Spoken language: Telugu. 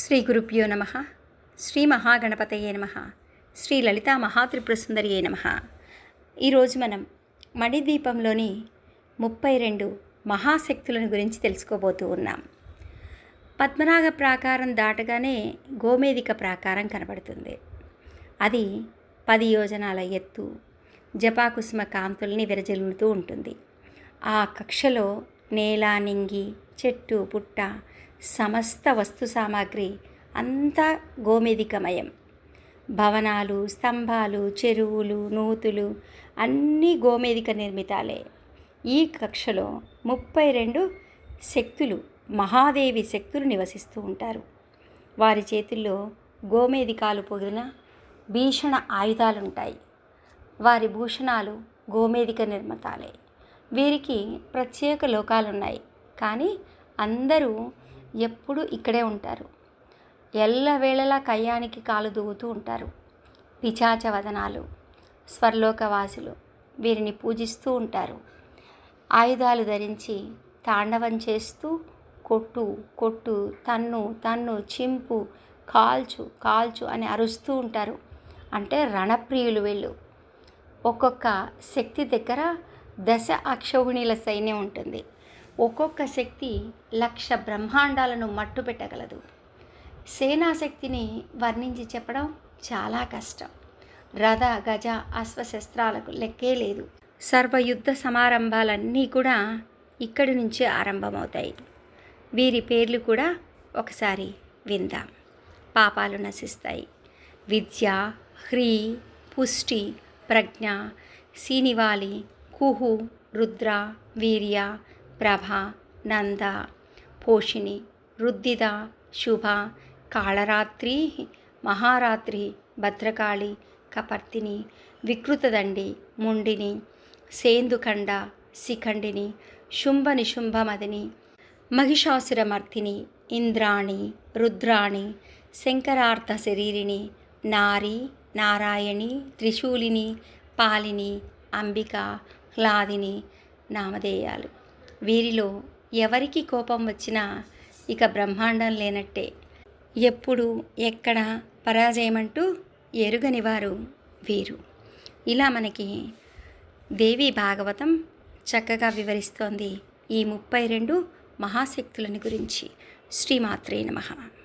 శ్రీ గురుభ్యో నమ శ్రీ మహాగణపతయే నమ శ్రీ లలితా మహాత్రిపురసుందరియే నమ. ఈరోజు మనం మణిదీపంలోని ముప్పై రెండు మహాశక్తులను గురించి తెలుసుకోబోతూ ఉన్నాం. పద్మనాగ ప్రాకారం దాటగానే గోమేదిక ప్రాకారం కనబడుతుంది. అది పది యోజనాల ఎత్తు జపాకుసుమ కాంతుల్ని విరజిల్లుతూ ఉంటుంది. ఆ కక్షలో నేల నింగి చెట్టు పుట్ట సమస్త వస్తు సామాగ్రి అంతా గోమేదికమయం భవనాలు స్తంభాలు చెరువులు నూతులు అన్నీ గోమేదిక నిర్మితాలే. ఈ కక్షలో ముప్పై రెండు శక్తులు మహాదేవి శక్తులు నివసిస్తూ ఉంటారు. వారి చేతుల్లో గోమేదికాలు పొగిన భీషణ ఆయుధాలుంటాయి. వారి భూషణాలు గోమేదిక నిర్మితాలే. వీరికి ప్రత్యేక లోకాలున్నాయి. కానీ అందరూ ఎప్పుడూ ఇక్కడే ఉంటారు. ఎల్లవేళలా కయ్యానికి కాలు దూగుతూ ఉంటారు. పిచాచ వదనాలు స్వర్లోకవాసులు వీరిని పూజిస్తూ ఉంటారు. ఆయుధాలు ధరించి తాండవం చేస్తూ కొట్టు కొట్టు తన్ను తన్ను చింపు కాల్చు కాల్చు అని అరుస్తూ ఉంటారు. అంటే రణప్రియులు వీళ్ళు. ఒక్కొక్క శక్తి దగ్గర దశ అక్షౌహిణీల సైన్యం ఉంటుంది. ఒక్కొక్క శక్తి లక్ష బ్రహ్మాండాలను మట్టు పెట్టగలదు. సేనాశక్తిని వర్ణించి చెప్పడం చాలా కష్టం. రథ గజ అశ్వశస్త్రాలకు లెక్కే లేదు. సర్వయుద్ధ సమారంభాలన్నీ కూడా ఇక్కడి నుంచే ఆరంభమవుతాయి. వీరి పేర్లు కూడా ఒకసారి విందాం. పాపాలు నశిస్తాయి. విద్య హ్రీ పుష్టి ప్రజ్ఞ సీనివాలి కుహు రుద్ర వీర్య ప్రభ నంద పోషిణి రుద్దిద శుభ కాళరాత్రి మహారాత్రి భద్రకాళి కపర్తిని వికృతదండి ముండిని సేందుఖండ శిఖండిని శుంభ నిశుంభమదిని మహిషాసురమర్తిని ఇంద్రాణి రుద్రాణి శంకరార్థ శరీరిణి నారి నారాయణి త్రిశూలిని పాలిని అంబిక హ్లాదిని నామధేయాలు. వీరిలో ఎవరికి కోపం వచ్చినా ఇక బ్రహ్మాండం లేనట్టే. ఎప్పుడు ఎక్కడ పరాజయమంటూ ఎరుగని వారు వీరు. ఇలా మనకి దేవి భాగవతం చక్కగా వివరిస్తోంది ఈ ముప్పై రెండు మహాశక్తులని గురించి. శ్రీమాత్రే నమః.